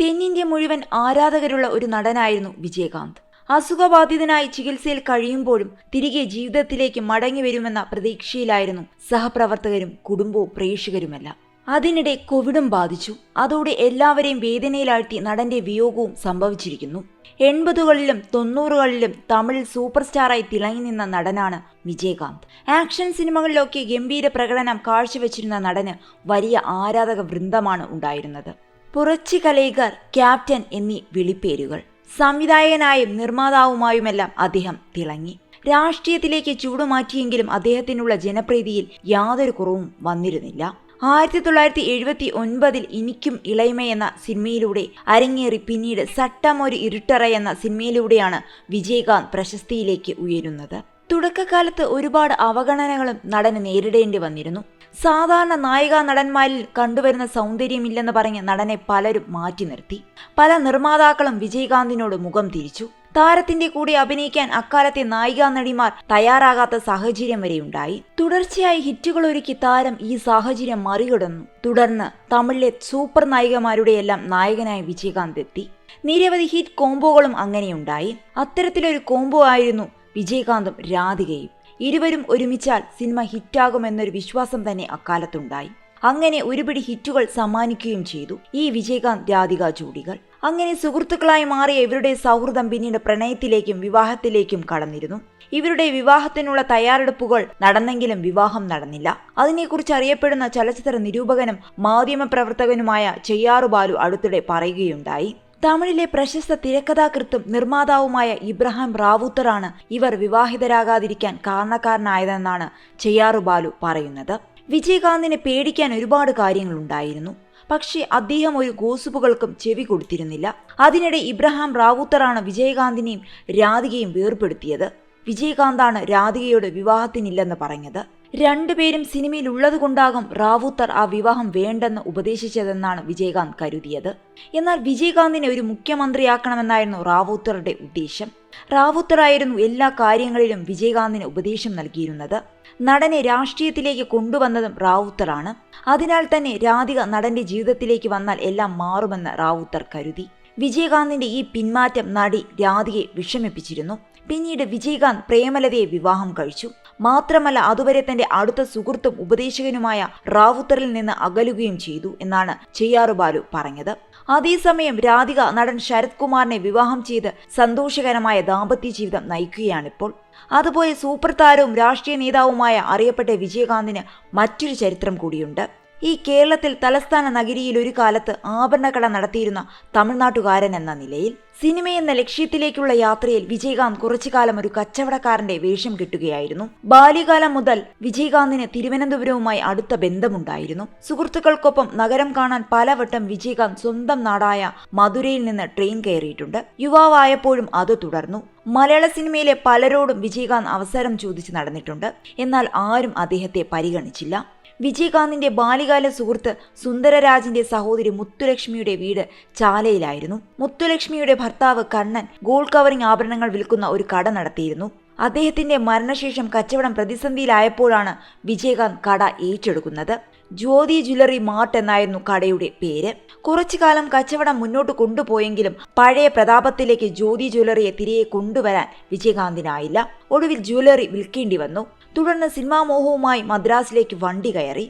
തെന്നിന്ത്യ മുഴുവൻ ആരാധകരുള്ള ഒരു നടനായിരുന്നു വിജയകാന്ത്. അസുഖബാധിതനായി ചികിത്സയിൽ കഴിയുമ്പോഴും തിരികെ ജീവിതത്തിലേക്ക് മടങ്ങി വരുമെന്ന പ്രതീക്ഷയിലായിരുന്നു സഹപ്രവർത്തകരും കുടുംബവും പ്രേക്ഷകരുമെല്ലാം. അതിനിടെ കോവിഡും ബാധിച്ചു. അതോടെ എല്ലാവരെയും വേദനയിലാഴ്ത്തി നടന്റെ വിയോഗവും സംഭവിച്ചിരിക്കുന്നു. എൺപതുകളിലും തൊണ്ണൂറുകളിലും തമിഴിൽ സൂപ്പർ സ്റ്റാറായി തിളങ്ങി നിന്ന നടനാണ് വിജയകാന്ത്. ആക്ഷൻ സിനിമകളിലൊക്കെ ഗംഭീര പ്രകടനം കാഴ്ചവെച്ചിരുന്ന നടന് വലിയ ആരാധക വൃന്ദമാണ് ഉണ്ടായിരുന്നത്. പുറച്ചി കലൈകർ ക്യാപ്റ്റൻ എന്നീ വിളിപ്പേരുകൾ. സംവിധായകനായും നിർമ്മാതാവുമായുമെല്ലാം അദ്ദേഹം തിളങ്ങി. രാഷ്ട്രീയത്തിലേക്ക് ചൂടുമാറ്റിയെങ്കിലും അദ്ദേഹത്തിനുള്ള ജനപ്രീതിയിൽ യാതൊരു കുറവും വന്നിരുന്നില്ല. ആയിരത്തി തൊള്ളായിരത്തി എഴുപത്തി ഒൻപതിൽ എനിക്കും ഇളയമ എന്ന സിനിമയിലൂടെ അരങ്ങേറി പിന്നീട് സട്ടം ഒരു ഇരുട്ടറ എന്ന സിനിമയിലൂടെയാണ് വിജയകാന്ത് പ്രശസ്തിയിലേക്ക് ഉയരുന്നത്. തുടക്കകാലത്ത് ഒരുപാട് അവഗണനകളും നടന് നേരിടേണ്ടി വന്നിരുന്നു. സാധാരണ നായിക നടന്മാരിൽ കണ്ടുവരുന്ന സൗന്ദര്യമില്ലെന്ന് പറഞ്ഞ് നടനെ പലരും മാറ്റി നിർത്തി. പല നിർമ്മാതാക്കളും വിജയകാന്തിനോട് മുഖം തിരിച്ചു. താരത്തിന്റെ കൂടെ അഭിനയിക്കാൻ അക്കാലത്തെ നായികാ നടിമാർ തയ്യാറാകാത്ത സാഹചര്യം വരെയുണ്ടായി തുടർച്ചയായി ഹിറ്റുകൾ ഒരുക്കി താരം ഈ സാഹചര്യം മറികടന്നു. തുടർന്ന് തമിഴിലെ സൂപ്പർ നായികമാരുടെയെല്ലാം നായകനായി വിജയകാന്ത് എത്തി. നിരവധി ഹിറ്റ് കോംബോകളും അങ്ങനെയുണ്ടായി. അത്തരത്തിലൊരു കോംബോ ആയിരുന്നു വിജയകാന്തും രാധികയും. ഇരുവരും ഒരുമിച്ചാൽ സിനിമ ഹിറ്റാകുമെന്നൊരു വിശ്വാസം തന്നെ അക്കാലത്തുണ്ടായി. അങ്ങനെ ഒരുപിടി ഹിറ്റുകൾ സമ്മാനിക്കുകയും ചെയ്തു. ഈ വിജയകാന്ത് രാധിക ജോഡികൾ. അങ്ങനെ സുഹൃത്തുക്കളായി മാറിയ ഇവരുടെ സൗഹൃദം പിന്നീട് പ്രണയത്തിലേക്കും വിവാഹത്തിലേക്കും കടന്നിരുന്നു. ഇവരുടെ വിവാഹത്തിനുള്ള തയ്യാറെടുപ്പുകൾ നടന്നെങ്കിലും വിവാഹം നടന്നില്ല. അതിനെക്കുറിച്ച് അറിയപ്പെടുന്ന ചലച്ചിത്ര നിരൂപകനും മാധ്യമപ്രവർത്തകനുമായ ചെയ്യാറു ബാലു അടുത്തിടെ പറയുകയുണ്ടായി. തമിഴിലെ പ്രശസ്ത തിരക്കഥാകൃത്തും നിർമ്മാതാവുമായ ഇബ്രാഹിം റാവൂത്തറാണ് ഇവർ വിവാഹിതരാകാതിരിക്കാൻ കാരണക്കാരനായതെന്നാണ് ചെയ്യാറു ബാലു പറയുന്നത്. വിജയകാന്തിനെ പേടിക്കാൻ ഒരുപാട് കാര്യങ്ങളുണ്ടായിരുന്നു. പക്ഷേ അദ്ദേഹം ഒരു ഗോസുപ്പുകൾക്കും ചെവി കൊടുത്തിരുന്നില്ല. അതിനിടെ ഇബ്രഹാം റാവൂത്തറാണ് വിജയകാന്തിനെയും രാധികയും വേർപെടുത്തിയത് വിജയകാന്താണ് രാധികയോട് വിവാഹത്തിനില്ലെന്ന് പറഞ്ഞത്. രണ്ടുപേരും സിനിമയിൽ ഉള്ളതുകൊണ്ടാകും റാവൂത്തർ ആ വിവാഹം വേണ്ടെന്ന് ഉപദേശിച്ചതെന്നാണ് വിജയകാന്ത് കരുതിയത്. എന്നാൽ വിജയകാന്തിനെ ഒരു മുഖ്യമന്ത്രിയാക്കണമെന്നായിരുന്നു റാവൂത്തറുടെ ഉദ്ദേശം. റാവുത്തറായിരുന്നു എല്ലാ കാര്യങ്ങളിലും വിജയകാന്തിന് ഉപദേശം നൽകിയിരുന്നത്. നടനെ രാഷ്ട്രീയത്തിലേക്ക് കൊണ്ടുവന്നതും റാവുത്തറാണ്. അതിനാൽ തന്നെ രാധിക നടന്റെ ജീവിതത്തിലേക്ക് വന്നാൽ എല്ലാം മാറുമെന്ന് റാവുത്തർ കരുതി. വിജയകാന്തിന്റെ ഈ പിന്മാറ്റം നടി രാധികയെ വിഷമിപ്പിച്ചിരുന്നു. പിന്നീട് വിജയകാന്ത് പ്രേമലതയെ വിവാഹം കഴിച്ചു. മാത്രമല്ല അതുവരെ തന്റെ അടുത്ത സുഹൃത്തും ഉപദേശകനുമായ റാവുത്തറിൽ നിന്ന് അകലുകയും ചെയ്തു എന്നാണ് ചെയ്യാറു ബാലു പറഞ്ഞത്. അതേസമയം രാധിക നടൻ ശരത് കുമാറിനെ വിവാഹം ചെയ്ത് സന്തോഷകരമായ ദാമ്പത്യ ജീവിതം നയിക്കുകയാണിപ്പോൾ. അതുപോലെ സൂപ്പർ താരവും രാഷ്ട്രീയ നേതാവുമായ അറിയപ്പെട്ട വിജയകാന്തിന് മറ്റൊരു ചരിത്രം കൂടിയുണ്ട്. ഈ കേരളത്തിൽ തലസ്ഥാന നഗരിയിൽ ഒരു കാലത്ത് ആഭരണക്കട നടത്തിയിരുന്ന തമിഴ്നാട്ടുകാരൻ എന്ന നിലയിൽ സിനിമ എന്ന ലക്ഷ്യത്തിലേക്കുള്ള യാത്രയിൽ വിജയകാന്ത് കുറച്ചു കാലം ഒരു കച്ചവടക്കാരന്റെ വേഷം കിട്ടുകയായിരുന്നു. ബാല്യകാലം മുതൽ വിജയകാന്തിന് തിരുവനന്തപുരവുമായി അടുത്ത ബന്ധമുണ്ടായിരുന്നു. സുഹൃത്തുക്കൾക്കൊപ്പം നഗരം കാണാൻ പലവട്ടം വിജയകാന്ത് സ്വന്തം നാടായ മധുരയിൽ നിന്ന് ട്രെയിൻ കയറിയിട്ടുണ്ട്. യുവാവായപ്പോഴും അത് തുടർന്നു. മലയാള സിനിമയിലെ പലരോടും വിജയകാന്ത് അവസരം ചോദിച്ചു നടന്നിട്ടുണ്ട്. എന്നാൽ ആരും അദ്ദേഹത്തെ പരിഗണിച്ചില്ല. വിജയകാന്തിന്റെ ബാല്യകാല സുഹൃത്ത് സുന്ദരരാജിന്റെ സഹോദരി മുത്തുലക്ഷ്മിയുടെ വീട് ചാലയിലായിരുന്നു. മുത്തുലക്ഷ്മിയുടെ ഭർത്താവ് കണ്ണൻ ഗോൾഡ് കവറിംഗ് ആഭരണങ്ങൾ വിൽക്കുന്ന ഒരു കട നടത്തിയിരുന്നു. അദ്ദേഹത്തിന്റെ മരണശേഷം കച്ചവടം പ്രതിസന്ധിയിലായപ്പോഴാണ് വിജയകാന്ത് കട ഏറ്റെടുക്കുന്നത്. ജ്യോതി ജ്വല്ലറി മാർട്ട് എന്നായിരുന്നു കടയുടെ പേര്. കുറച്ചു കാലം കച്ചവടം മുന്നോട്ട് കൊണ്ടുപോയെങ്കിലും പഴയ പ്രതാപത്തിലേക്ക് ജ്യോതി ജ്വല്ലറിയെ തിരികെ കൊണ്ടുവരാൻ വിജയകാന്തിനായില്ല. ഒടുവിൽ ജ്വല്ലറി വിൽക്കേണ്ടി വന്നു. തുടർന്ന് സിനിമാമോഹവുമായി മദ്രാസിലേക്ക് വണ്ടി കയറി.